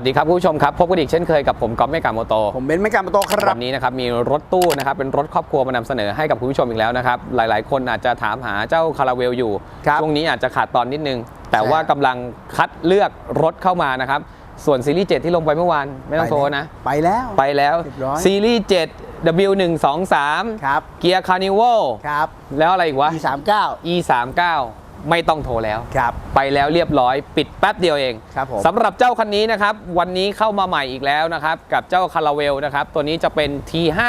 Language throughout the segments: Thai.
สวัสดีครับคุณผู้ชมครับ พบกันอีกเช่นเคยกับผมก๊อฟเมกาโมโต ผมเบนซ์ไม่การมาโตครับ วันนี้นะครับมีรถตู้นะครับเป็นรถครอบครัวมานำเสนอให้กับคุณผู้ชมอีกแล้วนะครับ หลายๆ คนอาจจะถามหาเจ้าคาราเวลอยู่ครับช่วงนี้อาจจะขาดตอนนิดนึง แต่ใช่ว่ากำลังคัดเลือกรถเข้ามานะครับ ส่วนซีรีส์ 7 ที่ลงไปเมื่อวานไม่ต้องโทรนะ ไปแล้ว ไปแล้วเรียบร้อยซีรีส์ 7 W123 ครับ เกียร์คาร์นิวัลครับ แล้วอะไรอีกวะ E 3 9 E39 ไม่ต้องโทรแล้ว ครับ ไปแล้วเรียบร้อยปิดแป๊บเดียวเองครับผม สำหรับเจ้าคันนี้นะครับ วันนี้เข้ามาใหม่อีกแล้วนะครับ กับเจ้าคาราเวลนะครับ ตัวนี้จะเป็น T5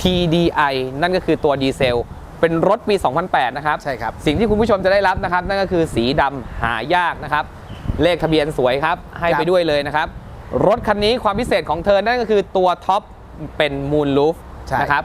TDI นั่นก็คือตัวดีเซล เป็นรถปี 2008 นะครับ ใช่ครับ สิ่งที่คุณผู้ชมจะได้รับนะครับ นั่นก็คือสีดำหายากนะครับ เลขทะเบียนสวยครับ ให้คไปรับ ด้วยเลยนะครับ รถคันนี้ความพิเศษของเธอนั่นก็คือตัวท็อปเป็นมูนลูฟใช่ นะครับ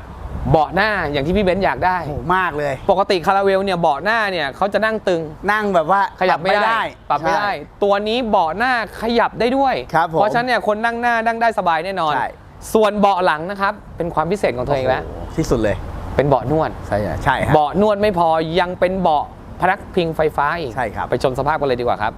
เบาะหน้าอย่างที่พี่เบนซ์อยากได้ โอ้โหมากเลย ปกติคาราเวลเนี่ยเบาะหน้าเนี่ยเขาจะนั่งตึง นั่งแบบว่าขยับไม่ได้ ปรับไม่ได้ ใช่ ตัวนี้เบาะหน้าขยับได้ด้วย ครับผมเพราะฉะนั้นเนี่ยคนนั่งหน้านั่งได้สบายแน่นอน ใช่ ส่วนเบาะหลังนะครับ เป็นความพิเศษของเธอเองแล้ว โโหที่สุดเลยเป็นเบาะนวด ใช่ใช่ครับเบาะนวดไม่พอยังเป็นเบาะพนักพิงไฟฟ้าอีก ใช่ครับ ไปชมสภาพกันเลยดีกว่าครับ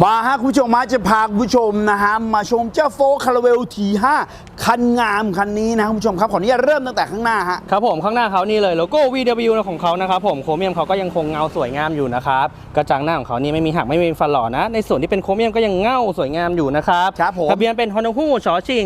มาฮะคุณผู้ชมมาจะพาคุณผู้ชมนะฮะมาชมเจ้าโฟคาราเวลที5คันงามคันนี้นะคุณผู้ชมครับขออนุญาตเริ่มตั้งแต่ข้างหน้าฮะครับผมข้างหน้าเขานี่เลยโลโก้ VW ของเขานะครับผมโครเมียมเขาก็ยังคงเงาสวยงามอยู่นะครับกระจังหน้าของเขานี่ไม่มีหักไม่มีฟันหล่อนะ ในส่วนที่เป็นโครเมียมก็ยังเงาสวยงามอยู่นะครับครับผมทะเบียนเป็นฮอน o ฮูชอชิง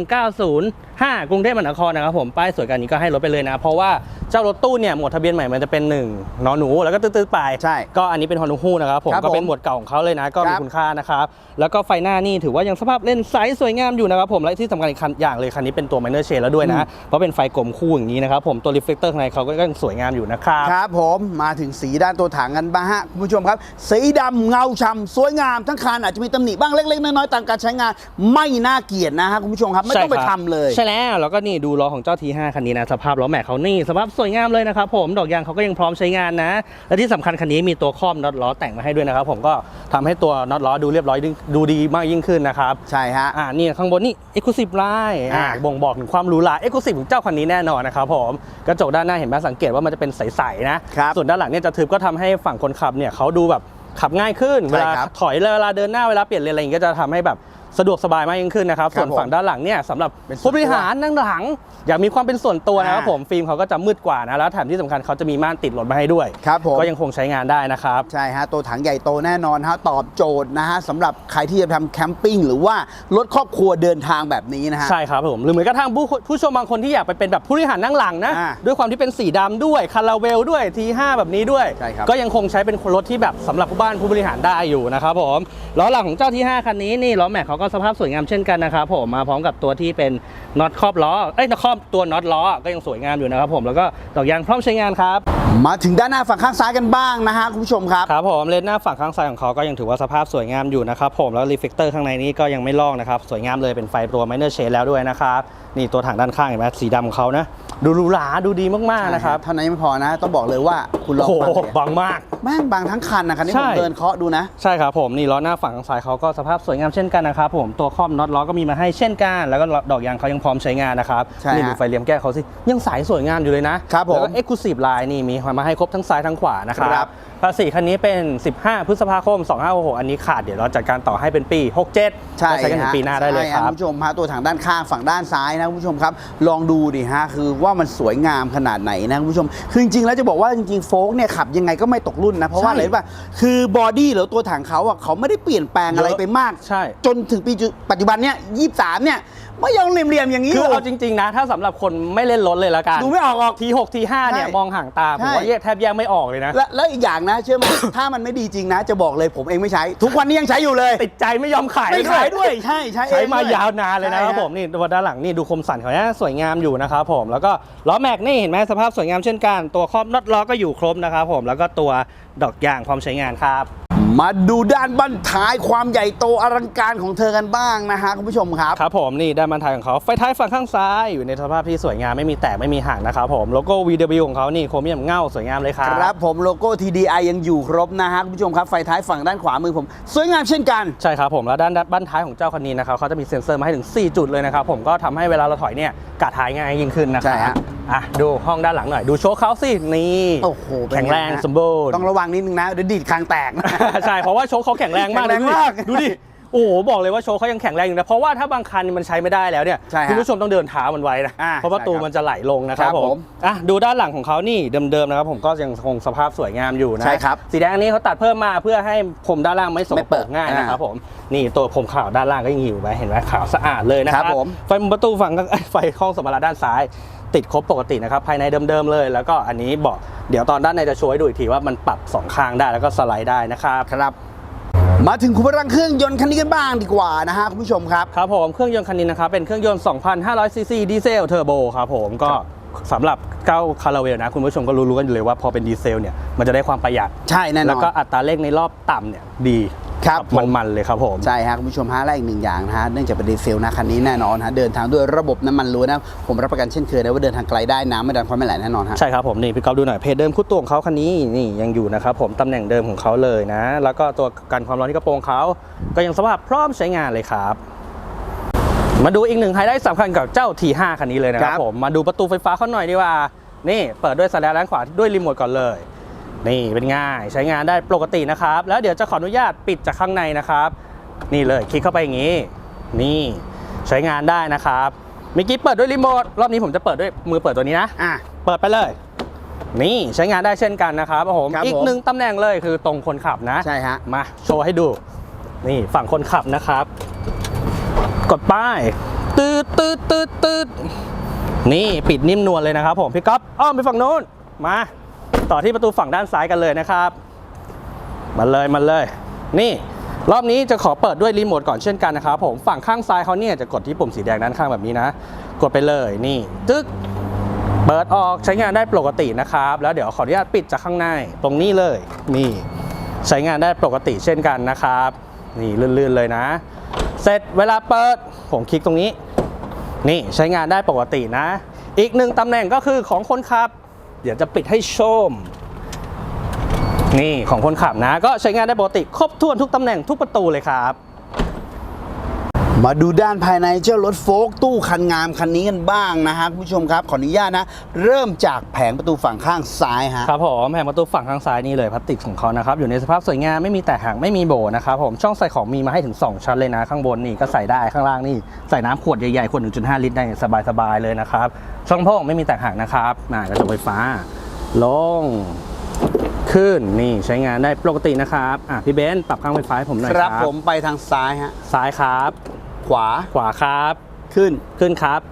905กรุงเทพมหานครนะครับผมป้ายสวยกันนี้ก็ให้รถไปเลยนะ เพราะว่าเจ้ารถตู้เนี่ยหมวดทะเบียนใหม่มันจะเป็น1นอหนูแล้วก็ตื้อๆไปใช่ก็อันนี้เป็นฮอน o ฮูนะครับผมครับก็เป็นผมหมวดเก่าของเขาเลยนะก็คมีรับ คุณค่านะครับแล้วก็ไฟหน้านี่ถือว่ายังสภาพเล่นใสสวยงามอยู่นะครับผมและที่สำคัญอีกคันอย่างเลยคันนี้เป็นตัว minor shade แล้วด้วยนะเพราะเป็นไฟกลมคู่อย่างนี้นะครับผมตัวรีเฟลเตอร์ข้างในเขาก็ยังสวยงามอยู่นะครับ ครับผมมาถึงสีด้านตัวถังกันบ้างฮะคุณผู้ชมครับ สีดำเงาฉ่ำสวยงามทั้งคันอาจจะมีตำหนิบ้างเล็กๆน้อยๆตามการใช้งาน ไม่น่าเกลียดนะฮะคุณผู้ชมครับ ไม่ต้องไปใช่คทำรับเลย ใช่แล้วแล้วก็นี่ดูล้อของเจ้า T5 คันนี้นะสภาพล้อแม็กเขานี่สภาพสวยงามเลยนะครับผมดอกยางเขาก็ยังพร้อมใช้งานนะ และที่สำคัญคันนี้มีตัวครอบน็อตล้อแต่งมาให้ด้วยนะครับผมก็ทำให้ตัวน็อตล้อดูเรียบร้อยดูดีมากยิ่งขึ้นนะครับใช่ฮะอ่านี่ข้างบนนี่ Exclusive Line อ่าอ่าบ่งบอกถึงความหรูหรา Exclusive ของเจ้าคันนี้แน่นอนนะครับผมกระจกด้านหน้าเห็นไหมสังเกตว่ามันจะเป็นใสๆนะครับส่วนด้านหลังเนี่ยจะทึบก็ทำให้ฝั่งคนขับเนี่ยเขาดูแบบขับง่ายขึ้นใช่เวลาครับถอยเวลาเดินหน้าเวลาเปลี่ยนเลนอะไรอย่างเงี้ยก็จะทำให้แบบ สะดวกสบายมากยิ่งขึ้นนะครับครับ ส่วนฝั่งด้านหลังเนี่ยสำหรับเป็นส่วนผู้บริหารนั่งหลัง อยากมีความเป็นส่วนตัวนะครับอ่าผมฟิล์มเขาก็จะมืดกว่านะแล้วแถมที่สำคัญเขาจะมีม่านติดรถมาให้ด้วยครับผมก็ยังคงใช้งานได้นะครับใช่ฮะตัวถังใหญ่โตแน่นอนฮะตอบโจทย์นะฮะสำหรับใครที่จะทำแคมปิ้งหรือว่ารถครอบครัวเดินทางแบบนี้นะฮะใช่ครับผมหรือเหมือนกระทั่งผู้ผู้ชมบางคนที่อยากไปเป็นแบบผู้บริหารนั่งหลังนะอ่าด้วยความที่เป็นสีดำด้วยคาราเวลด้วย T5 แบบนี้ด้วยใช่ครับก็ยังคงใช้เป็นรถที่แบบสำหรับผู้บ้านผู้บริหารได้อยู่นะครับผมล้อหลังของเจ้า T5 คันนี้นี่ล้อแม็กเขาก็สภาพสวยงามเช่นกันนะครับผมมาพร้อมกับตัวที่เป็นน็อตครอบล้อเอ้ยน็อตครอบตัวน็อตล้อก็ยังสวยงามอยู่นะครับผมแล้วก็ดอกยางพร้อมใช้งานครับมาถึงด้านหน้าฝั่งข้างซ้ายกันบ้างนะฮะคุณผู้ชมครับครับผมเลนหน้าฝั่งข้างซ้ายของเขาก็ยังถือว่าสภาพสวยงามอยู่นะครับผมแล้วรีเฟกเตอร์ข้างในนี้ก็ยังไม่ลอกนะครับสวยงามเลยเป็นไฟตัว minor shade แล้วด้วยนะครับนี่ตัวถังด้านข้างเห็นไหมสีดำของเขานะดูหรูหราดูดีมากๆนะครับเท่านั้นยังไม่พอนะ ต้องบอกเลยว่าคุณลองโอ้โหฟังเสียงบางมากแม่งบางทั้งคันนะคันนี้ใช่ผมเดินเคาะดูนะ ใช่ครับผมนี่ล้อหน้าฝั่งข้างซ้ายเขาก็สภาพสวยงามเช่นกันนะครับผมตัวครอบน็อตล้อก็มีมาให้เช่นกัน แล้วก็ดอกยางเขายังพร้อมใช้งานนะครับใช่ฮะนี่ดูไฟเลี้ยมแก้วเขาสิยังสายสวยงามอยู่เลยนะครับผมแล้วก็เอ็กซ์คลูซีฟไลน์นี่มีมาให้ครบทั้งซ้ายทั้งขวานะครัครับบภาษีคันนี้เป็น 15 พฤษภาคม 2566 อันนี้ขาดเดี๋ยวเราจัดการต่อให้เป็นปี 67 ใช่ก็ใช้กันถึงปีหน้าได้เลยใช่ครับคุณผู้ชมฮะตัวถังด้านข้างฝั่งด้านซ้ายนะคุณผู้ชมครับ ลองดูดิฮะคือว่ามันสวยงามขนาดไหนนะคุณผู้ชมคือจริงๆแล้วจะบอกว่าจริงๆโฟกเนี่ยขับยังไงก็ไม่ตกรุ่นนะ เพราะว่าใช่อะไรรู้ป่ะคือบอดี้หรือตัวถังเขาอะเขาไม่ได้เปลี่ยนแปลงอะไรเยอะไปมาก ใช่ จนถึงปีจุปัจจุบันเนี่ยยี่สามเนี่ย ไม่ยังเหลี่ยมๆอย่างนี้คืออยู่เอาจริงๆนะ ถ้าสำหรับคนไม่เล่นรถเลยละกันดูไม่ออกหรอก ที6ที5เนี่ยใช่มองห่างตาผมใช่ว่าแยกแทบแยกไม่ออกเลยนะ และแล้วอีกอย่างนะเชื่อไหม ถ้ามันไม่ดีจริงนะ จะบอกเลยผมเองไม่ใช้ ทุกวันนี้ยังใช้อยู่เลย ติดใจไม่ยอมขายไม่ขายด้วยใช่ใช้เองใช้มาด้วยยาวนานเลยนะครับใช่ฮผมนี่ตัวด้านหลังนี่ดูคมสันเขาเนี่ยสวยงามอยู่นะครับผมแล้วก็ล้อแม็กนี่เห็นไหมสภาพสวยงามเช่นกัน ตัวครอบน็อตล้อก็อยู่ครบนะครับผมแล้วก็ตัวดอกยางพร้อมใช้งานครับ มาดูด้านบั้นท้ายความใหญ่โตอลังการของเธอกันบ้างนะฮะคุณผู้ชมครับ ครับผมนี่ด้านบรรทายของเขาไฟท้ายฝั่งข้างซ้ายอยู่ในสภาพที่สวยงามไม่มีแตกไม่มีห่างนะครับผมโลโก้ VW ของเขานี่โครเมียมเงาสวยงามเลยครับครับผมโลโก้ TDI ยังอยู่ครบนะฮะคุณผู้ชมครับไฟท้ายฝั่งด้านขวามือผม สวยงามเช่นกัน ใช่ครับผมแล้วด้านบ้านท้ายของเจ้าคันนี้นะครับเขาจะมีเซ็นเซอร์มาให้ถึง 4 จุดเลยนะครับผมก็ทำให้เวลาเราถอยเนี่ยกะท้ายง่ายยิ่งขึ้นนะครัใช่ฮะ อะดูห้องด้านหลังหน่อย ดูโชว์เขาสิ นี่โอ้โหเป็นไงแข็งแรงฮะสมบูรณ์ ต้องระวังนิดนึงนะเดี๋ยวดีดคางแตกนะใช่ เพราะว่าโชว์เขาแข็งแรงมากแข็งแรงดูดิมากดูดิ โอ้โห บอกเลยว่าโชว์เขายังแข็งแรงอยู่นะ เพราะว่าถ้าบางคันมันใช้ไม่ได้แล้วเนี่ย ใช่ฮะคุณผู้ชมต้องเดินเท้ามันไว้นะ อ่าเพราะประตูใช่ครับมันจะไหลลงนะครับครับผผมม อะดูด้านหลังของเขานี่เดิมๆนะครับผมก็ยังคงสภาพสวยงามอยู่นะ ใช่ครับ สีแดงอันนี้เขาตัดเพิ่มมาเพื่อให้ผมด้านล่างไม่สกไม่ปเปิรดกง่ายนะครับอ่าผม นี่ตัวผมขาวด้านล่างก็ยังอยู่ไว้เห็นไหมขาวสะอาดเลยนะคครัรับบผม ไฟมุมประตูฝั่งก็ ไฟห้องสมรรถด้านซ้าย ติดครบปกตินะครับภายในเดิมๆเลย แล้วก็อันนี้บอกเดี๋ยวตอนด้านในจะโชว์ให้ดูอีกทีว่ามันปรับสองข้างได้แล้วก็สไลด์ได้นะครับครับมาถึงขุมพลังเครื่องยนต์คันนี้กันบ้างดีกว่านะฮะคุณผู้ชมครับครับผมเครื่องยนต์คันนี้นะครับเป็นเครื่องยนต์ 2,500 ซีซีดีเซลเทอร์โบครับผมก็สำหรับเก้าคาราเวลนะ คุณผู้ชมก็รู้ๆกันอยู่เลยว่าพอเป็นดีเซลเนี่ยมันจะได้ความประหยัดใช่แน่นอนแล้วก็อัตราเร่งในรอบต่ำเนี่ยดี ครับผมมันๆเลยครับผมใช่ฮะคุณผู้ชมฮะและอีกหนึ่งอย่างนะฮะเนื่องจากเป็นดีเซลนะคันนี้แน่นอนฮะเดินทางด้วยระบบน้ำมันล้วนนะผมรับประกันเช่นเคยนะว่าเดินทางไกลได้น้ำไม่ดันความไม่ไหลแน่นอนฮะใช่ครับผมนี่พี่ก๊อฟดูหน่อยเพจเดิมคู่ตัวของเขาคันนี้นี่ยังอยู่นะครับผมตำแหน่งเดิมของเขาเลยนะ แล้วก็ตัวกันความร้อนที่กระโปรงเขาก็ยังสภาพพร้อมใช้งานเลยครับมาดูอีกหนึ่งไฮไลท์สำคัญกับเจ้า T5 คันนี้เลยนะครัครับบผมมาดูประตูไฟฟ้าเขาหน่อยดีกว่านี่เปิดด้วยสแลนด้านขวาด้วยรีโมทก่อนเลย นี่เป็นง่ายใช้งานได้ปกตินะครับ แล้วเดี๋ยวจะขออนุญาตปิดจากข้างในนะครับ นี่เลยคลิกเข้าไปอย่างนี้ นี่ใช้งานได้นะครับเมื่อกี้เปิดด้วยรีโมทรอบนี้ผมจะเปิดด้วยมือเปิดตัวนี้นะอะเปิดไปเลย นี่ใช้งานได้เช่นกันนะครับผมครับอีกผม หนึ่งตำแหน่งเลยคือตรงคนขับนะ ใช่ฮะ มาโชว์ให้ดู นี่ฝั่งคนขับนะครับ กดป้ายตืดตืดตืดตืดนี่ปิดนิ่มนวลเลยนะครับผม พี่ก๊อฟอ้อมไปฝั่งนู้นมา ต่อที่ประตูฝั่งด้านซ้ายกันเลยนะครับมาเลยมาเลย นี่ รอบนี้จะขอเปิดด้วยรีโมทก่อนเช่นกันนะครับผมฝั่งข้างซ้ายเขาเนี่ยจะกดที่ปุ่มสีแดงด้านข้างแบบนี้นะ กดไปเลยนี่ตึ๊กเปิดออกใช้งานได้ปกตินะครับ แล้วเดี๋ยวขออนุญาตปิดจากข้างในตรงนี้เลย นี่ ใช้งานได้ปกติเช่นกันนะครับ นี่ลื่นๆเลยนะ เสร็จเวลาเปิดผมคลิกตรงนี้ นี่ใช้งานได้ปกตินะ อีกหนึ่งตำแหน่งก็คือของคนขับ เดี๋ยวจะปิดให้ชม นี่ของคนขับนะ ก็ใช้งานได้ปกติครบถ้วนทุกตำแหน่งทุกประตูเลยครับ มาดูด้านภายในเจ้ารถโฟล์กตู้คันงามคันนี้กันบ้างนะฮะคุณผู้ชมครับขออนุญาตนะ เริ่มจากแผงประตูฝั่งข้างซ้ายฮะครับผมแผงประตูฝั่งข้างซ้ายนี่เลยพลาสติกของเขานะครับอยู่ในสภาพสวยงามไม่มีแตกหักไม่มีโบนะครับผมช่องใส่ของมีมาให้ถึง 2 ชั้นเลยนะ ข้างบนนี่ก็ใส่ได้ข้างล่างนี่ใส่น้ำขวดใหญ่ๆขวด1.5 ลิตรได้สบายๆเลยนะครับช่องโพกไม่มีแตกหักนะครับมากระจกไฟฟ้า ลงขึ้นนี่ใช้งานได้ปกตินะครับ อะพี่เบนซ์ปรับข้างไฟฟ้าให้ผมหน่อยคครัรับบผมไปทางซ้ายฮะ ซ้ายครับ ขวาขวาครับขึ้นขึ้นครับ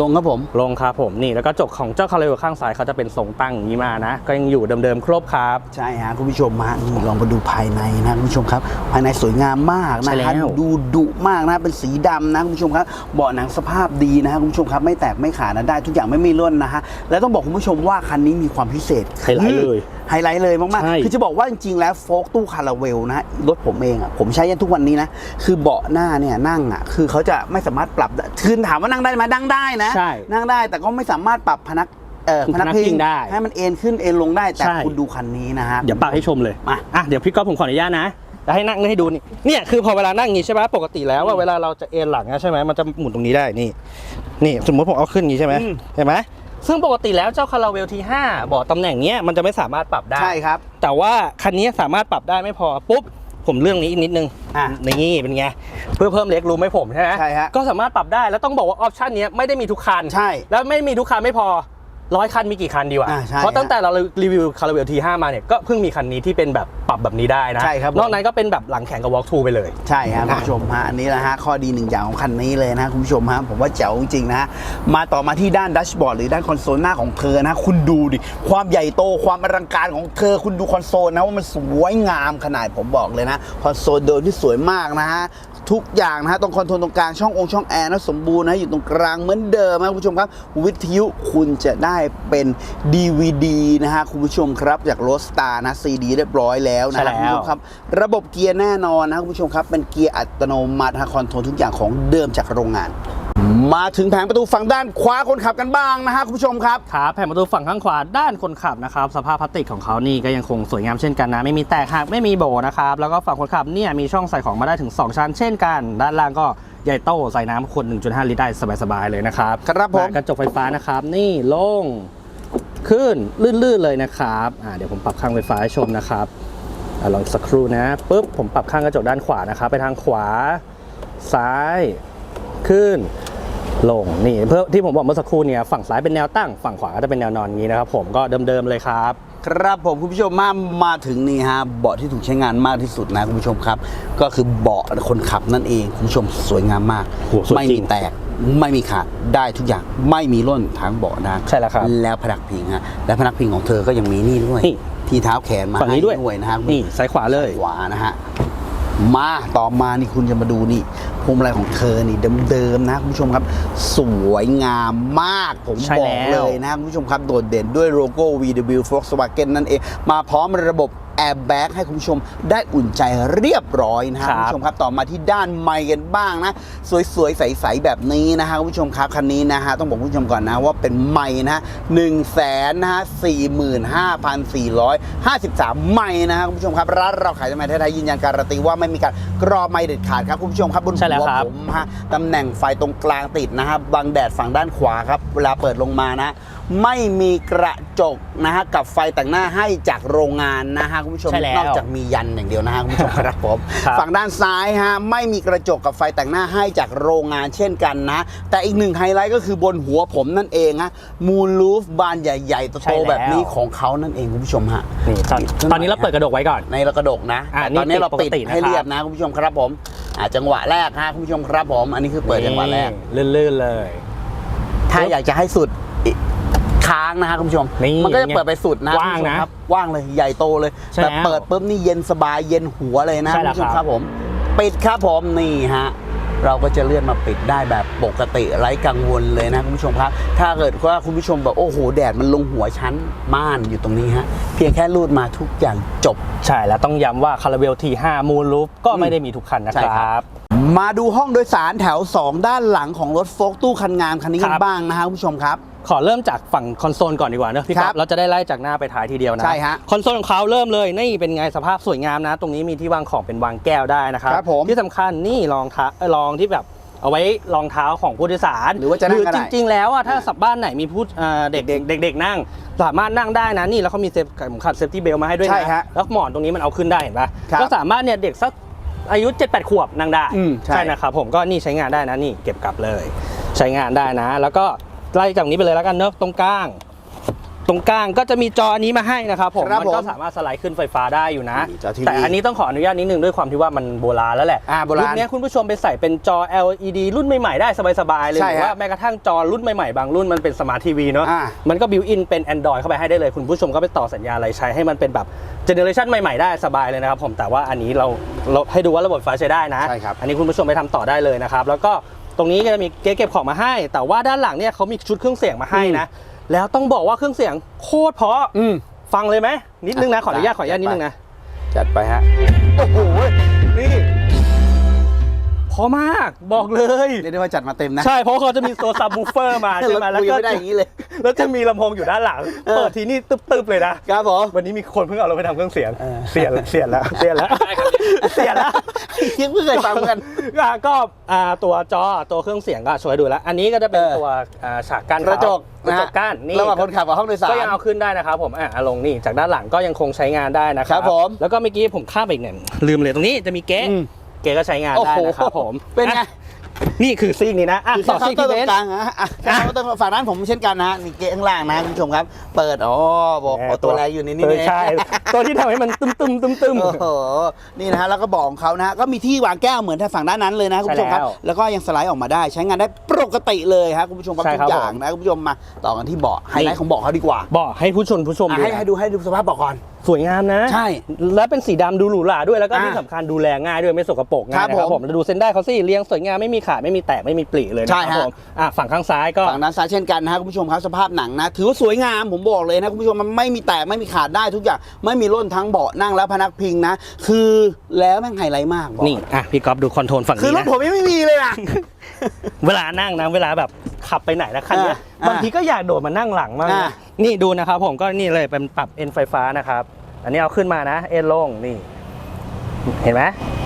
ลงครับผม ลงครับผมนี่แล้วก็จกของเจ้าคาร์เรลข้างซ้ายเขาจะเป็นทรงตั้งอย่างนี้มานะ ก็ยังอยู่เดิมๆครบครับ ใช่ฮะคุณผู้ชมฮะนี่ลองมาดูภายในนะคุณผู้ชมครับ ภายในสวยงามมากใช่นะแล้ฮะวดูดุมากนะเป็นสีดำนะคุณผู้ชมครับเบาะหนังสภาพดีนะฮะคุณผู้ชมครับไม่แตกไม่ขาดนะได้ทุกอย่างไม่มีร่นนะฮะแล้วต้องบอกคุณผู้ชมว่าคันนี้มีความพิเศษไฮไลท์เลยไฮไลท์เลยมาก ใช่ ๆ คือจะบอกว่าจริง ๆ แล้วโฟกตู้คาราเวลนะฮะรถผมเองอะผมใช้ยันทุกวันนี้นะ คือเบาะหน้าเนี่ยนั่งอะคือเขาจะไม่สามารถปรับได้คือถามว่านั่งได้ไหมนั่งได้นะ ใช่นั่งได้แต่ก็ไม่สามารถปรับพนักเอ่อพนักพิงได้ให้มันเอ็นขึ้นเอ็นลงได้แต่ใช่ คุณดูคันนี้นะฮะ เดี๋ยวปากให้ชมเลยมา อะเดี๋ยวพี่ก๊อฟผมขออนุญาตนะจะให้นั่งให้ดูนี่ เนี่ยคือพอเวลานั่งอย่างนี้ใช่ไหมปกติแล้วว่าเวลาเราจะเอนหลังอะใช่ไหมมันจะหมุนตรงนี้ได้ นี่ นี่สมมติผมเอาขึ้นอย่างนี้ใช่ไหมอืม เห็นไหม ซึ่งปกติแล้วเจ้าคาราเวลที5บอกตำแหน่งเนี้ยมันจะไม่สามารถปรับได้ ใช่ครับ แต่ว่าคันนี้สามารถปรับได้ไม่พอปุ๊บผมเรื่องนี้อีกนิดนึงอะนี่เป็นไง เพื่อเพิ่มเล็กรูมให้ผมใช่ไหมใช่ฮะก็สามารถปรับได้แล้วต้องบอกว่าออปชันนี้ยไม่ได้มีทุกคันใช่ แล้วไม่มีทุกคันไม่พอ ร้อยคันมีกี่คันดีวะ อ่าใช่เพราะตั้งแต่เรารีวิวคาราเวลที5มาเนี่ย ก็เพิ่งมีคันนี้ที่เป็นแบบปรับแบบนี้ได้นะ ใช่ครับผม นอกนั้นก็เป็นแบบหลังแข่งกับ Walk 2ไปเลย ใช่ฮะคุณผู้ชมฮะอันนี้แหละฮะข้อดีหนึ่งอย่างของคันนี้เลยนะคุณผู้ชมฮะผมว่าแจ๋วจริงๆนะฮะมาต่อมาที่ด้านดัชบอร์ดหรือด้านคอนโซลหน้าของเธอนะคุณดูดิความใหญ่โตความอลังการของเธอคุณดูคอนโซลนะว่ามันสวยงามขนาดผมบอกเลยนะคอนโซลเดิมที่สวยมากนะฮะ ทุกอย่างนะฮะตรงคอนโทรลตรงกลางช่ององค์ช่องแอร์นะสมบูรณ์นะอยู่ตรงกลางเหมือนเดิมนะคุณผู้ชมครับ วิทยุคุณจะได้เป็น DVD นะฮะคุณผู้ชมครับจากโรสตานะซีดีเรียบร้อยแล้วนะใช่ฮะแล้วคุณผู้ชมครับ ระบบเกียร์แน่นอนนะครับคุณผู้ชมครับเป็นเกียร์อัตโนมัติฮะคอนโทรลทุกอย่างของเดิมจากโรงงาน มาถึงแผงประตูฝั่งด้านขวาคนขับกันบ้างนะฮะคุณผู้ชมครับครับแผ่นประตูฝั่งข้างขวาด้านคนขับนะครับสภาพพลาสติกของเขานี่ก็ยังคงสวยงามเช่นกันนะ ไม่มีแตกหักไม่มีโบนะครับแล้วก็ฝั่งคนขับเนี่ยมีช่องใส่ของมาได้ถึง 2 ชั้นเช่นกัน ด้านล่างก็ใหญ่โตใส่น้ำขวด1.5 ลิตรได้สบายๆเลยนะครับครับผมากระจกไฟฟ้านะครับ นี่ลงขึ้นลื่นๆเลยนะครับอ่าเดี๋ยวผมปรับข้างไฟฟ้าให้ชมนะครับอ่าลองสักครู่นะปุ๊บผมปรับข้างกระจกด้านขวานะครับ ไปทางขวา ซ้ายขึ้น ลงนี่เพื่อที่ผมบอกเมื่อสักครู่เนี่ยฝั่งซ้ายเป็นแนวตั้งฝั่งขวาก็จะเป็นแนวนอนอย่างนี้นะครับผมก็เดิมๆเลยครับ ครับผมคุณผู้ชมมามาถึงนี่ฮะเบาะที่ถูกใช้งานมากที่สุดนะคุณผู้ชมครับ ก็คือเบาะคนขับนั่นเองคุณผู้ชมสวยงามมาก โหสวยไม่จริมีง แตกไม่มีขาดได้ทุกอย่างไม่มีร่นทั้งเบาะนะใช่แล้วครับ แล้วพนักพิงฮะและพนักพิงของเธอก็ยังมีนี่ด้วยนี่ ที่เท้าแขนมาฝั่งนี้ด้วยให้นะฮะนี่ซ้ายขวาเลย ขวานะฮะ มาต่อมานี่คุณจะมาดูนี่พวงมาลัยของเธอนี่เดิมๆนะคุณผู้ชมครับ สวยงามมากผมบอกเลยนะคุณผู้ชมครับโดดเด่นด้วยโลโก้ VW Volkswagen นั่นเอง มาพร้อมระบบ แอร์แบ็กให้คุณผู้ชมได้อุ่นใจเรียบร้อยนะฮะคคุรับณผู้ชมครับต่อมาที่ด้านไมค์กันบ้างนะ สวยๆ ใสๆ แบบนี้นะฮะคุณผู้ชมครับคันนี้นะฮะต้องบอกคุณผู้ชมก่อนนะว่าเป็นไมค์นะฮะหนึ่งแสนนะฮะสี่หมื่นห้าพันสี่ร้อยห้าสิบสามไมค์นะฮะคุณผู้ชมครับร้านเราขายทำไมไทยๆยืนยันการันตีว่าไม่มีการกรอไมค์เด็ดขาดครับคุณผู้ชมครับบนใช่แล้วหัวครับผมฮะตำแหน่งไฟตรงกลางติดนะฮะบังแดดฝั่งด้านขวาครับเวลาเปิดลงมานะ ไม่มีกระจกนะฮะกับไฟแต่งหน้าให้จากโรงงานนะฮะคุณผู้ชมใช่แล้วนอกจากมียันอย่างเดียวนะฮะคุณผู้ชมครับผมครับฝั่งด้านซ้ายฮะไม่มีกระจกกับไฟแต่งหน้าให้จากโรงงานเช่นกันนะ แต่อีกหนึ่งไฮไลท์ก็คือบนหัวผมนั่นเองฮะมูลลูฟบานใหญ่ๆใช่โตแล้ว ๆแบบนี้ของเขานั่นเองคุณผู้ชมฮะ นี่ตอนตอนนี้เราเปิดกระจกไว้ก่อน ในเรากระดกนะอ่าแต่ตอนนี้นี่เราปิดปกตินะครับ ให้เรียบนะคุณผู้ชมครับผมอ่าจังหวะแรกฮะคุณผู้ชมครับผม อันนี้คือเปิดจังหวะแรก นี่ลื่นๆเลย ถ้าอยากจะให้สุดอีก ค้างนะฮะคุณผู้ชม นี่มันก็จะเปิดไปสุดนะว่างนะคุณผู้ชมครับว่างเลยใหญ่โตเลยใช่แต่แล้วเปิดปุ๊บนี่เย็นสบายเย็นหัวเลยนะใช่คุณแล้วผู้ชมคครัรับบผม ปิดครับผมนี่ฮะเราก็จะเลื่อนมาปิดได้แบบปกติไร้กังวลเลยนะคุณผู้ชมครับ ถ้าเกิดว่าคุณผู้ชมแบบโอ้โหแดดมันลงหัวชั้นม่านอยู่ตรงนี้ฮะเพียงแค่รูดมาทุกอย่างจบ ใช่แล้วต้องย้ำว่าคาราเวล T5 มูลลูปก็ไม่ได้มีทุกคันนะใช่คครัรับ บ มาดูห้องโดยสารแถว 2 ด้านหลังของรถโฟล์กตู้คันงามคันนี้กัคนรับ บ้างนะฮะคุณผู้ชมครับ ขอเริ่มจากฝั่งคอนโซลก่อนดีกว่าเนอะพี่คครัรับบเราจะได้ไล่จากหน้าไปท้ายทีเดียวนะใช่ฮะคอนโซลของเขาเริ่มเลยนี่เป็นไงสภาพสวยงามนะ ตรงนี้มีที่วางของเป็นวางแก้วได้นะครับครับผมที่สำคัญนี่รองเท้าเอ้ยรองที่แบบเอาไว้รองเท้าของผู้โดยสารหรือว่าจะนั่งก็ได้จริง ๆ แล้วอะถ้าสับบ้านไหนมีผู้เอ่อเด็กๆเด็กๆนั่ง สามารถนั่งได้นะนี่แล้วเขามีเซฟเข็มขัดเซฟตี้เบลมาให้ด้วยใช่นะฮะแล้วหมอนตรงนี้มันเอาขึ้นได้เห็นปะครับก็สามารถเนี่ยเด็กสักอายุ 7-8 ขวบนั่งได้อืมใช่นะครับผมก็นี่ใช้งานได้นะนี่เก็บกลับเลย ใช้งานได้นะ แล้วก็ ไล่จากนี้ไปเลยแล้วกันเนอะตรงกลาง ตรงกลางก็จะมีจออันนี้มาให้นะครับผมครับมันก็ผมสามารถสไลด์ขึ้นไฟฟ้าได้อยู่นะนี่จอทีวีแต่อันนี้ต้องขออนุญาตนิดนึงด้วยความที่ว่ามันโบราณแล้วแหละอ่าโบราณยุคนี้คุณผู้ชมไปใส่เป็นจอ LED รุ่นใหม่ๆได้สบายๆเลยใช่หรือว่าฮะแม้กระทั่งจอรุ่นใหม่ๆบางรุ่นมันเป็นสมาร์ททีวีเนาะอ่า มันก็บิวอินเป็น Android เข้าไปให้ได้เลยคุณผู้ชมก็ไปต่อสัญญาณอะไรใช้ให้มันเป็นแบบเจเนอเรชันใหม่ๆได้สบายเลยนะครับผมแต่ว่าอันนี้เราเราให้ดูว่าระบบไฟฟ้าใช้ได้นะ ใช่ครับ อันนี้คุณผู้ชมไปทำต่อได้เลยนะครับ แล้วก็ ตรงนี้ก็จะมีเก๊ะเก็บของมาให้ แต่ว่าด้านหลังเนี่ยเขามีชุดเครื่องเสียงมาให้นะ แล้วต้องบอกว่าเครื่องเสียงโคตรเพราะอืมฟังเลยไหมนิดนึงนะขออนุญาตได้ขออนุญาตนิดนึงนะจัดไปฮะโอ้โหนี่ เพราะมากบอกเลยเรียกได้ว่าจัดมาเต็มนะ ใช่เพราะเขาจะมีตัวซับวูเฟอร์มาใช่ไหมรแล้วถคุยก็ไม่ได้อย่างนี้เลย แล้วจะมีลำโพงอยู่ด้านหลังเออเปิดทีนี่ตึ๊บๆเลยนะครับผมวันนี้มีคนเพิ่งเอาเราไปทำเครื่องเสียงเออเสียแล้วเสียแล้วเสียแล้วเสียแล้วยังไม่เคยฟังเหมือนกันอะก็อ่าตัวจอตัวเครื่องเสียงก็ช่วยดูแล้ว อันนี้ก็จะเป็นเออตัวอ่าฉากกั้นกระจกกระนะจฮะกกั้นนี่ระหว่างคนขับกับห้องโดยสารก็ยังเอาขึ้นได้นะครับผมอะเอาลงนี่จากด้านหลังก็ยังคงใช้งานได้นะครัครับผมแล้วก็เมื่อกี้ผมข้ามไปอีกหนึ่งลืมเลยตรงนี้จะมีเก๊ะอืม เก๊ะก็ใช้งานโอ้ได้โหนะครับผมเป็นไงอะนี่คือซีกนี้นะอะคือต่อเคาซีน์กเตอร์ที่ตรเบนงกลางฮะอะเคาน์เตอร์ฝั่งนั้นผมเช่นกันนะฮะนี่เกะข้างล่างนะคุณผู้ชมครับ เปิดอ๋อบอกอ๋อตัวแรอยู่ในนี้เออเองใช่ตัวที่ทำให้มันตึมตึมตึมตึมโอ้โหนี่นะฮะแล้วก็บอกของเขานะฮะก็มีที่วางแก้วเหมือนทางฝั่งด้านนั้นเลยนะคุณผู้ชมครับใช่แล้วแล้วก็ยังสไลด์ออกมาได้ใช้งานได้ปกติเลยครับคุณผู้ชมครับใช่ทุครับกอย่างผมนะคุณผู้ชมมาต่อกันที่เบาะไฮไลนี่ท์ของเบาะเขาดีกว่าบอกให้ผู้ชมผู้ชมอะดูให้นะให้ดูให้ดูสภาพเบาะก่อน สวยงามนะใช่และเป็นสีดำดูหรูหราด้วยแล้วก็อ่าที่สำคัญดูแลง่ายด้วยไม่สกปรกง่ายนะคครัรับบผมผมแล้วดูเส้นได้เขาสิเรียงสวยงามไม่มีขาดไม่มีแตกไม่มีปลีเลยนะใช่ครับฮะผมอะฝั่งข้างซ้ายก็ฝั่งด้านซ้ายเช่นกันนะฮะคุณผู้ชมครับสภาพหนังนะถือว่าสวยงามผมบอกเลยนะคุณผู้ชมมันไม่มีแตกไม่มีขาดได้ทุกอย่างไม่มีร่นทั้งเบาะนั่งและพนักพิงนะ คือแล้วแม่งไฮไลท์มากบอกนี่อะพี่ก๊อฟดูคอนโทรลฝั่งคือนี้รถนะผมยังไม่มีเลยนะ เวลานั่งนะเวลาแบบขับไปไหนนะคันเนี้ยอ่าบางทีก็อยากโดดมานั่งหลังมากอ่านะนี่ดูนะครับผมก็นี่เลยเป็นปรับเอ็นไฟฟ้านะครับ อันนี้เอาขึ้นมานะเอ็นลงนี่ เห็นไหม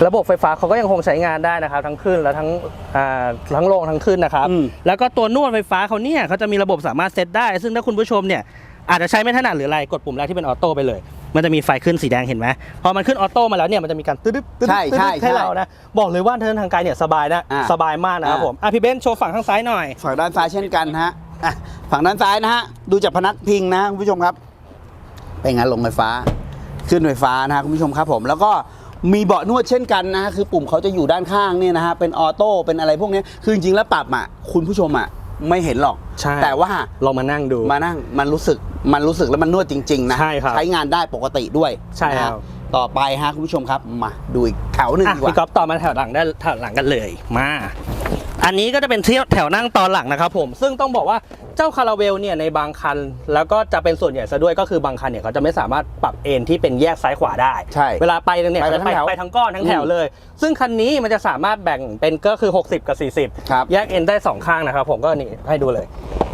ระบบไฟฟ้าเขาก็ยังคงใช้งานได้นะครับ ทั้งขึ้นและทั้งอ่าทั้งลงทั้งขึ้นนะครับ อืม แล้วก็ตัวนวดไฟฟ้าเขาเนี่ยเขาจะมีระบบสามารถเซตได้ ซึ่งถ้าคุณผู้ชมเนี่ยอาจจะใช้ไม่ถนัดหรืออะไรกดปุ่มแรกที่เป็นออโต้ไปเลย มันจะมีไฟขึ้นสีแดงเห็นไหมพอมันขึ้นออโต้มาแล้วเนี่ยมันจะมีการตึ๊ดๆตึ๊ดๆใช่ใช่ตึ๊ดๆให้เรานะบอกเลยว่าเดินทางไกลเนี่ยสบายนะอ่า สบายมากนะครับอ่าผมอะพี่เบนซ์โชว์ฝั่งข้างซ้ายหน่อย ฝั่งด้านซ้ายเช่นกันฮะอะฝั่งด้านซ้ายนะฮะ ดูจากพนักพิงนะคุณผู้ชมครับ เป็นงานลงไฟฟ้า ขึ้นไฟฟ้านะฮะคุณผู้ชมครับผม แล้วก็มีเบาะนวดเช่นกันนะฮะคือปุ่มเขาจะอยู่ด้านข้างเนี่ยนะฮะ เป็นออโต้ เป็นอะไรพวกเนี้ยคือจริงๆแล้วปรับอะ คุณผู้ชมอะ ไม่เห็นหรอก ใช่ แต่ว่าลองมานั่งดู มานั่งมันรู้สึกมันรู้สึกแล้วมันนวดจริงๆนะใช่ครับใช้งานได้ปกติด้วยใช่ครับ นะฮะต่อไปฮะคุณผู้ชมครับมาดูอีกแถวหนึ่งอะดีกว่าพี่ก๊อฟต่อมาแถวหลังได้แถวหลังกันเลยมา อันนี้ก็จะเป็นเที่ยวแถวนั่งตอนหลังนะครับผมซึ่งต้องบอกว่า เจ้าคาราเวลเนี่ยในบางคัน แล้วก็จะเป็นส่วนใหญ่ซะด้วยก็คือบางคันเนี่ยเขาจะไม่สามารถปรับเอนที่เป็นแยกซ้ายขวาได้ ใช่เวลาไปเนี่ยไปเขาจะไปทั้งแถวไปทั้งก้อนทั้งแถวเลย ซึ่งคันนี้มันจะสามารถแบ่งเป็นก็คือ 60 กับ40ครับแยกเอ็นได้สองข้างนะครับผมก็นี่ให้ดูเลย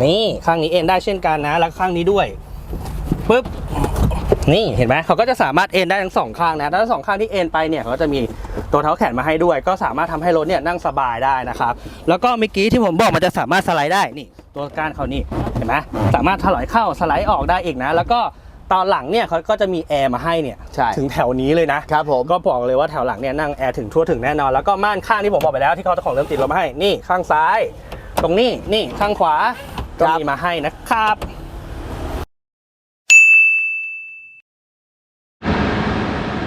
นี่ข้างนี้เอ็นได้เช่นกันนะแล้วข้างนี้ด้วยปึ๊บนี่เห็นไหมเขาก็จะสามารถเอ็นได้ทั้งสองข้างนะแล้วทั้งสองข้างที่เอ็นไปเนี่ยเขาก็จะมี ตัวเท้าแขนมาให้ด้วย ก็สามารถทำให้รถเนี่ยนั่งสบายได้นะครับ แล้วก็เมื่อกี้ที่ผมบอกมันจะสามารถสไลด์ได้นี่ ตัวก้านเขานี่เห็นไหมสามารถถลายเข้าสไลด์ออกได้อีกนะ แล้วก็ตอนหลังเนี่ยเขาก็จะมีแอร์มาให้เนี่ยใช่ถึงแถวนี้เลยนะครับผมก็บอกเลยว่าแถวหลังเนี่ยนั่งแอร์ถึงทั่วถึงแน่นอน แล้วก็ม่านข้างที่ผมบอกไปแล้วที่เขาเจ้าของเริ่มติดเรามาให้นี่ข้างซ้าย ตรงนี้นี่ข้างขวาก็ครับมีมาให้นะครับ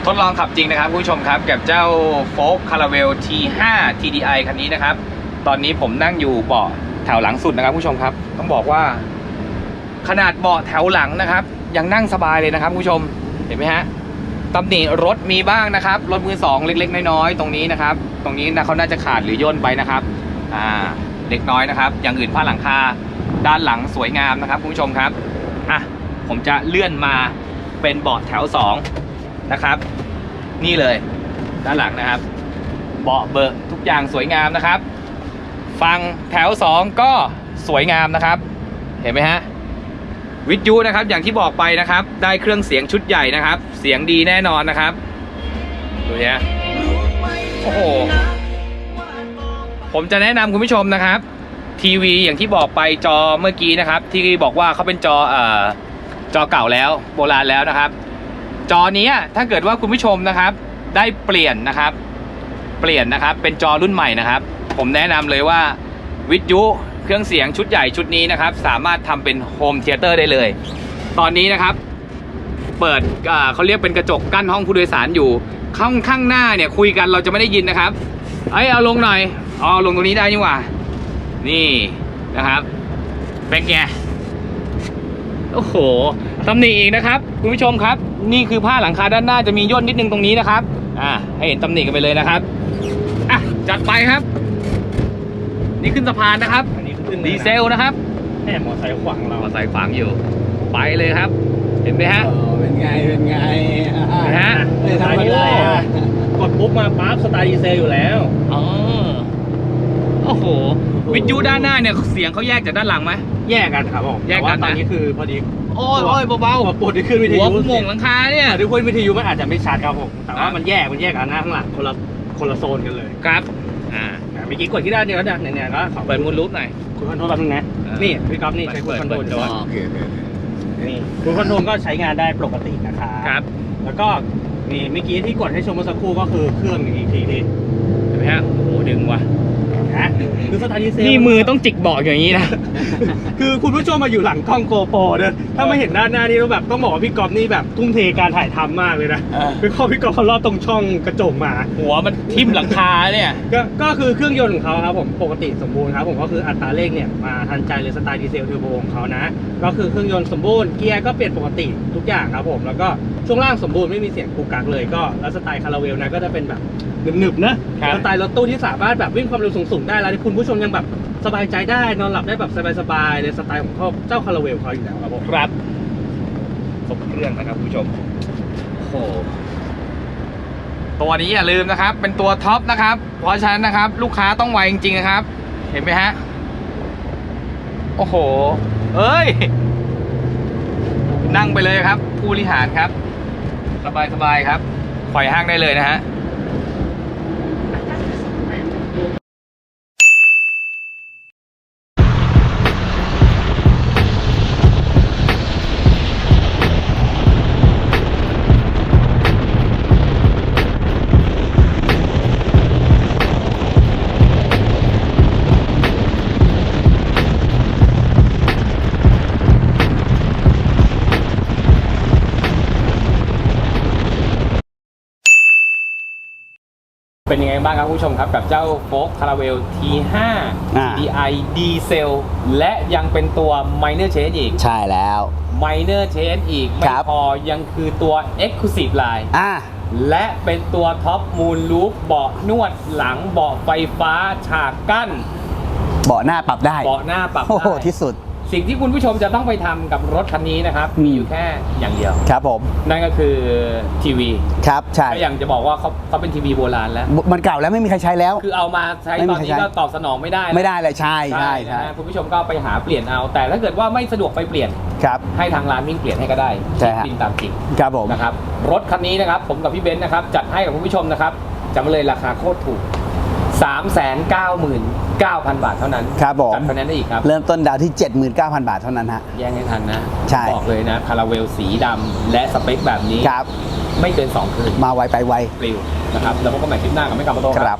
ทดลองขับจริงนะครับคุณผู้ชมครับกับเจ้าโฟล์คาราเวล T5 TDI คันนี้นะครับ ตอนนี้ผมนั่งอยู่เบาะแถวหลังสุดนะครับคุณผู้ชมครับ ต้องบอกว่า ขนาดเบาะแถวหลังนะครับ ยังนั่งสบายเลยนะครับคุณผู้ชมเห็นไหมฮะตำหนิรถมีบ้างนะครับรถมือสองเล็ก ๆ น้อยๆตรงนี้นะครับ ตรงนี้นะเขาน่าจะขาดหรือย่นไปนะครับอ่าเล็กน้อยนะครับ อย่างอื่นผ้าหลังคาด้านหลังสวยงามนะครับคุณผู้ชมครับอะผมจะเลื่อนมาเป็นเบาะแถวสอง นะครับ นี่เลยด้านหลังนะครับ เบาะเบอะทุกอย่างสวยงามนะครับฟังแถว 2 ก็สวยงามนะครับ เห็นไหมฮะวิทยุนะครับอย่างที่บอกไปนะครับ ได้เครื่องเสียงชุดใหญ่นะครับ เสียงดีแน่นอนนะครับดูเนี่ยโอ้โหผมจะแนะนำคุณผู้ชมนะครับ ทีวีอย่างที่บอกไปจอเมื่อกี้นะครับ ที่บอกว่าเขาเป็นจอเอ่อจอเก่าแล้วโบราณแล้วนะครับ จอเนี้ยถ้าเกิดว่าคุณผู้ชมนะครับ ได้เปลี่ยนนะครับ เปลี่ยนนะครับเป็นจอรุ่นใหม่นะครับ ผมแนะนำเลยว่าวิทยุเครื่องเสียงชุดใหญ่ชุดนี้นะครับ สามารถทำเป็นโฮมเทเตอร์ได้เลย ตอนนี้นะครับ เปิดอ่าเขาเรียกเป็นกระจกกั้นห้องผู้โดยสารอยู่ข้างข้างหน้าเนี่ยคุยกันเราจะไม่ได้ยินนะครับเอ้เอาลงหน่อยเอาลงตรงนี้ได้นี่หว่า นี่นะครับเป็นไงโอ้โหตำหนิอีกนะครับ คุณผู้ชมครับ นี่คือผ้าหลังคาด้านหน้าจะมีย่นนิดนึงตรงนี้นะครับ อ่า ให้เห็นตำหนิกันไปเลยนะครับ อะ จัดไปครับ นี่ขึ้นสะพานนะครับ อันนี้ขึ้นดีเซลนะครับแหมมอไซค์ขวางเรามอไซค์ขวางอยู่ ไปเลยครับ เห็นไหมฮะเป็นไง เป็นไงนะฮะไม่ธรรมดากดปุ๊บมาปั๊บสไตล์ดีเซลอยู่แล้วอ๋อโอ้โห วิทยุด้านหน้าเนี่ยเสียงเขาแยกจากด้านหลังไหม แยกกันครับผมแยกกันนะแต่ว่าตอนนี้คือพอดี โอ้ยโอ้ยเบาหัวปุดที่ขึ้นวิๆทหัวยุหม่งหลังคาเนี่ยแต่ที่ขึ้นวิทยุมันอาจจะไม่ชัดครับผมแต่ว่าอะมันแยกมันแยกกันหน้าข้างหลังคนละคนละโซนกันเลยครับ อ่าอะเมื่อกี้กดที่ด้านเดียวนะเนี่ยๆก็ขอเปิดมูลรูปหน่อย คุณคอนโทรลแป๊บนึงนะอ่านี่พี่ก๊อฟนี่ใช้คุณเปิดคอนโทรลเปิดจอจอโอเคโอเคโอเคนี่คุณคอนโทรลก็ใช้งานได้ปกตินะครับ ครับแล้วก็นี่เมื่อกี้ที่กดให้ชมเมื่อสักครู่ก็คือเครื่องอีกทีนี่เห็นไหมฮะโอ้โหดึงว่ะ นะคือสถานีเซลล์นี่มือต้องจิกเบาะอย่างนี้นะ คือคุณผู้ชมมาอยู่หลังกล้องโกโปรเนอะถ้ามาเห็นด้านหน้านี่ต้องแบบต้องบอกว่าพี่กอฟนี่แบบทุ่มเทการถ่ายทำมากเลยนะเออคือข้อพี่กอฟเขารอบตรงช่องกระจกมา หัวมันทิ่มหลังคาเนี่ยก็ก็คือเครื่องยนต์ของเขาครับผมปกติสมบูรณ์ครับผมก็คืออัตราเร่งเนี่ยมาทันใจเลยสไตล์ดีเซลเทอร์โบของเขานะ ก็คือเครื่องยนต์สมบูรณ์เกียร์ก็เปลี่ยนปกติทุกอย่างครับผม แล้วก็ช่วงล่างสมบูรณ์ไม่มีเสียงกุกกักเลยก็แล้วสไตล์คาราเวลนะก็จะเป็นแบบหนึบๆนะครับสไตล์รถตู้ที่สามารถแบบวิ่งความเร็วสูงๆได้แล้วที่คุณผู้ชมยังแบบสบายใจได้นอนหลับได้แบบสบายๆในสไตล์ของเขาเจ้าคาราเวลเขาอยู่แล้วครับผมครับครบเครื่องนะครับคุณผู้ชมโอ้โหตัวนี้อย่าลืมนะครับ เป็นตัวท็อปนะครับ เพราะฉะนั้นนะครับ ลูกค้าต้องไวจริงๆนะครับ เห็นไหมฮะ โอ้โห เอ้ย นั่งไปเลยครับ ผู้บริหารครับ สบายๆครับปล่อยห้างได้เลยนะฮะ บ้างครับคุณผู้ชมครับ กับเจ้าโฟกคาราเวล T5 อ่า TDI ดีเซลและยังเป็นตัว Minor Change อีก ใช่แล้ว Minor Change อีก ไม่ครับ พอยังคือตัว Exclusive Line อะ และเป็นตัวท็อปมูลลูปเบาะนวดหลังเบาะไฟฟ้าฉากกั้น เบาะหน้าปรับได้ เบาะหน้าปรับโอ้โหได้ที่สุด สิ่งที่คุณผู้ชมจะต้องไปทำกับรถคันนี้นะครับอืมมีอยู่แค่อย่างเดียว ครับผมนั่นก็คือทีวีครับใช่ก็อย่างจะบอกว่าเขาเขาเป็นทีวีโบราณแล้ว มันเก่าแล้วไม่มีใครใช้แล้ว คือเอามาใช้ไม่ตมีอนใครนี้ใช้ ก็ตอบสนองไม่ได้ไม่ได้เลยใช่ใช่ใช่ใช่นะคุณผู้ชมก็ไปหาเปลี่ยนเอา แต่ถ้าเกิดว่าไม่สะดวกไปเปลี่ยนครับ ให้ทางร้านวิ่งเปลี่ยนให้ก็ได้ใช่ฮะ จริงตามจริง ครับผม นะครับรถคันนี้นะครับผมกับพี่เบนซ์นะครับจัดให้กับคุณผู้ชมนะครับจำไว้เลยราคาโคตรถูก 3 9 9 0 0 0 บาทเท่านั้นครับผมจัดคะแนนได้อีกครับ เริ่มต้นดาวที่ 79,000 บาทเท่านั้นฮะ แย่งให้ทันนะใช่ บอกเลยนะคาราเวลสีดำและสเปคแบบนี้ ครับ ไม่เกิน 2 คืน มาไวไปไว ปลิวนะครับ แล้วพบกันใหม่คลิปหน้ากับไม่กลับมาโต ครับ